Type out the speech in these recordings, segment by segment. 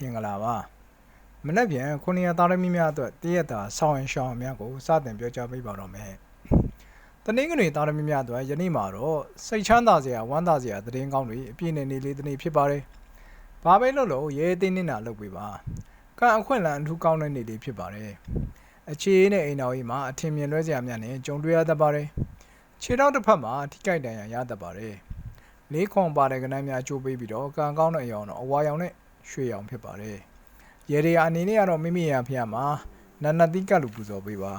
မင်္ဂလာပါမနေ့ပြန်ခုနှစ်ရက်သားသမီးများအတွက်တရက်တာဆောင်းရင်ရှောင်းအများကိုစတင်ပြောကြားပေးပါတော့မယ်တနင်္ဂနွေသားသမီးများအတွက်ယနေ့မှာတော့စိတ်ချမ်းသာစရာဝမ်းသာစရာသတင်းကောင်းတွေအပြည့်နဲ့နေလေးတနေ့ဖြစ်ပါတယ်ဘာပဲလို့လို့ရဲသိန်းနေတာလုပ်ပေးပါကံအခွင့်အလမ်းအထူးကောင်းတဲ့နေ့လေးဖြစ်ပါတယ်အခြေအေးနဲ့အိမ်တော်ကြီးမှာအထင်မြင်လွဲစရာများနဲ့ကြုံတွေ့ရတတ်ပါတယ်ခြေထောက်တစ်ဖက်မှာထိကြိုက်တန်ရရတတ်ပါတယ်လေးခွန်ပါတဲ့ကဏ္ဍများချိုးပေးပြီးတော့ကံကောင်းတဲ့အရောင်တော့အဝါရောင်နဲ့ ရွှေရောင်ဖြစ်ပါတယ်။ရေရီယာအနေနဲ့ကတော့မိမိရာဖျားမှာနန္နတိကလူပူဇော်ပေးပါ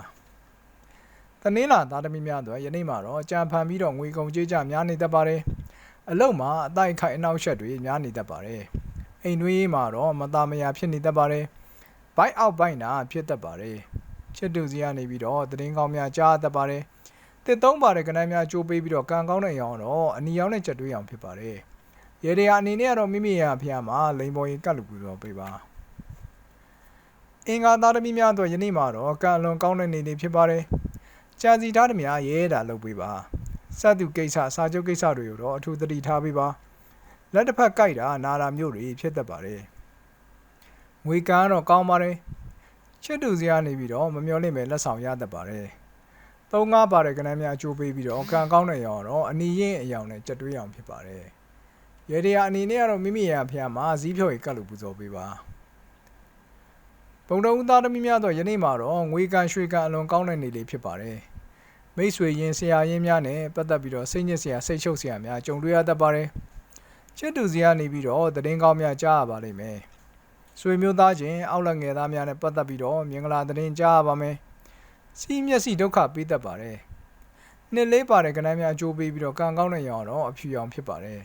။တနင်္လာသားသမီးများတို့ယနေ့မှာတော့ကြံဖန်ပြီးတော့ငွေကုန်ကြေးကြများနေတတ်ပါတယ်။အလုံးမှာအတိုက်ခိုက်အနောက်ရှက်တွေများနေတတ်ပါတယ်။အိမ်တွင်းမှာတော့မသားမယာဖြစ်နေတတ်ပါတယ်။ဘိုက်အောက်ဘိုက်နာဖြစ်တတ်ပါတယ်။ချစ်တူစီကနေပြီးတော့တရင်ကောင်းများကြားတတ်ပါတယ်။တစ်သုံးပါတဲ့ကဏ္ဍများကြိုးပေးပြီးတော့ကံကောင်းတဲ့ရောင်တော့အနီရောင်နဲ့ချက်တွေးရောင်ဖြစ်ပါတယ်။ ရေဒီယာအနေနဲ့ကတော့မိမိရာဖျားမှာလိန်ပေါ်ရင်ကတ်လူပူတော့ပေးပါအင်္ဂါသားသမီးများတို့ယနေ့မှာတော့ကံအလွန်ကောင်းတဲ့နေ့လေးဖြစ်ပါတယ်ကြာစီထားသမျှရဲတာလုပ်ပေးပါစတုကိစ္စစာချုပ်ကိစ္စတွေကိုတော့အထူးသတိထားပေးပါလက်တစ်ဖက်ကြိုက်တာနာတာမျိုးတွေဖြစ်တတ်ပါတယ်ငွေကန်းတော့ကောင်းပါတယ်ချစ်တူစရာနေပြီးတော့မမျော်လင့်ပဲလက်ဆောင်ရတတ်ပါတယ်သုံးငါးပါတဲ့ကဏ္ဍများအကျိုးပေးပြီးတော့ကံကောင်းတဲ့ရောင်တော့အနီရင်အယောင်နဲ့ကြက်တွေးအောင်ဖြစ်ပါတယ် ရေဒီယာအနေနဲ့ကတော့မိမိရာဖျားမှာဇီးဖြော်ရီကတ်လို့ပူဇော်ပေးပါဘုံတော်ဦးသားသမီးများတော့ယနေ့မှာတော့ငွေကန်ရွှေကန်အလွန်ကောင်းတဲ့နေ့လေးဖြစ်ပါတယ်မိတ်ဆွေရင်ဆရာရင်းများနဲ့ပတ်သက်ပြီးတော့စိတ်ညစ်စရာစိတ်ရှုပ်စရာများကြုံတွေ့ရတတ်ပါတယ်ချစ်တူစရာနေပြီးတော့တည်င်းကောင်းများကြားရပါလိမ့်မယ်ဆွေမျိုးသားချင်းအောက်လက်ငယ်သားများနဲ့ပတ်သက်ပြီးတော့မင်္ဂလာတည်င်းကြားရပါမယ်စီးမျက်စိဒုက္ခပေးတတ်ပါတယ်နှစ်လေးပါတဲ့ကဏ္ဍများအကျိုးပေးပြီးတော့ကံကောင်းတဲ့ရောင်တော့အဖြူရောင်ဖြစ်ပါတယ်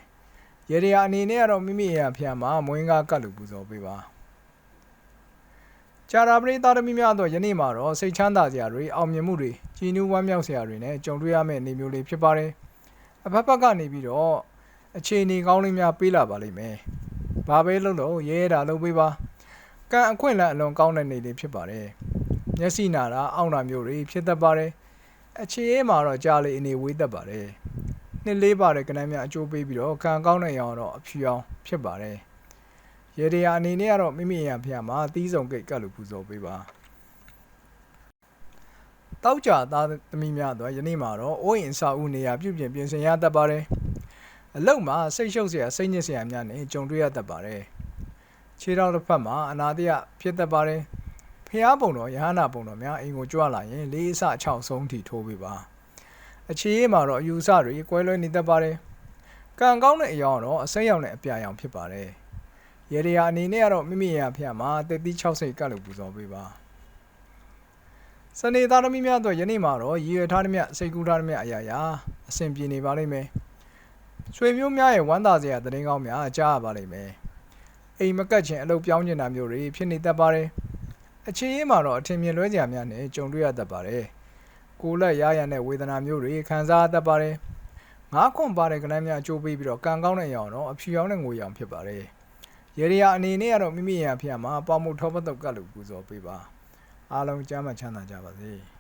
ရေဒီယာအနေနဲ့ကတော့မိမိရဲ့အဖျားမှာမွေးကားကတ်လို့ပူဇော်ပေးပါကြာရာပရိသတ်သမီးများတော့ယနေ့မှာတော့စိတ်ချမ်းသာစရာတွေအောင်မြင်မှုတွေကြည်နူးဝမ်းမြောက်စရာတွေနဲ့ကြုံတွေ့ရမယ့်နေမျိုးလေးဖြစ်ပါတယ်အဖက်ဖက်ကနေပြီးတော့အခြေအနေကောင်းလေးများပေးလာပါလိမ့်မယ်ဘာပဲလုပ်လို့ရဲရဲတာလုပ်ပေးပါကံအခွင့်အလမ်းအလွန်ကောင်းတဲ့နေလေးဖြစ်ပါတယ်မျက်စိနာတာအောင့်တာမျိုးတွေဖြစ်တတ်ပါတယ်အခြေအေးမှာတော့ကြားလေအနေဝေးတတ်ပါတယ် နှစ်လေးပါတဲ့ကဏ္ဍများအကျိုးပေးပြီးတော့ခံကောင်းတဲ့ရောင်တော့အဖြူအောင်ဖြစ်ပါတယ်။ရေဒီယာအနေနဲ့ကတော့မိမိရဖျားမှာအသီးဆုံးကိတ်ကတ်လို့ပူဇော်ပေးပါ။တောက်ကြသားသမီးများတော့ယနေ့မှာတော့အိုးရင်အစာဦးနေရာပြုပြင်ပြင်ဆင်ရတတ်ပါတယ်။အလုံးမှာစိတ်ရှုပ်စရာစိတ်ညစ်စရာများနဲ့ကြုံတွေ့ရတတ်ပါတယ်။ခြေထောက်တစ်ဖက်မှာအနာတရဖြစ်တတ်ပါတယ်။ဖျားပုံတော်ရဟနာပုံတော်များအိမ်ကိုကြွလာရင်လေးအစ6ဆုံးထိထိုးပေးပါ။ အခြေအေးမှာတော့အယူအဆတွေကွဲလွဲနေတတ်ပါတယ်။ကံကောင်းတဲ့အရောင်တော့အစိမ်းရောင်နဲ့အပြာရောင်ဖြစ်ပါတယ်။ရေဒီယာအနေနဲ့ကတော့မိမိရာဖျက်မှာတက်သီး6စိတ်ကတ်လို့ပူဇော်ပေးပါ။စနေသားသမီးများတော့ယနေ့မှာတော့ရည်ရွယ်ထားသမျှစိတ်ကူးထားသမျှအရာရာအဆင်ပြေနေပါလိမ့်မယ်။ဆွေမျိုးများရဲ့ဝမ်းသာစရာသတင်းကောင်းများကြားရပါလိမ့်မယ်။အိမ်မကတ်ခြင်းအလုပ်ပြောင်းကျင်တာမျိုးတွေဖြစ်နေတတ်ပါတယ်။အခြေအေးမှာတော့အထင်မြင်လွဲစရာများနဲ့ကြုံတွေ့ရတတ်ပါတယ်။ ကိုယ်လက်ရရတဲ့ဝေဒနာမျိုးတွေခံစားတတ်ပါတယ်။ငါးခွန်ပါတဲ့ကဏ္ဍများအကျိုးပေးပြီးတော့ကံကောင်းတဲ့ရောင်တော့အဖြူရောင်နဲ့ငွေရောင်ဖြစ်ပါတယ်။ရေဒီယာအနေနဲ့ကတော့မိမိရာဖျားမှာပေါမှုထောပတ်တုတ်ကတ်လို့ပူဇော်ပေးပါ။အားလုံးကျမ်းမှချမ်းသာကြပါစေ။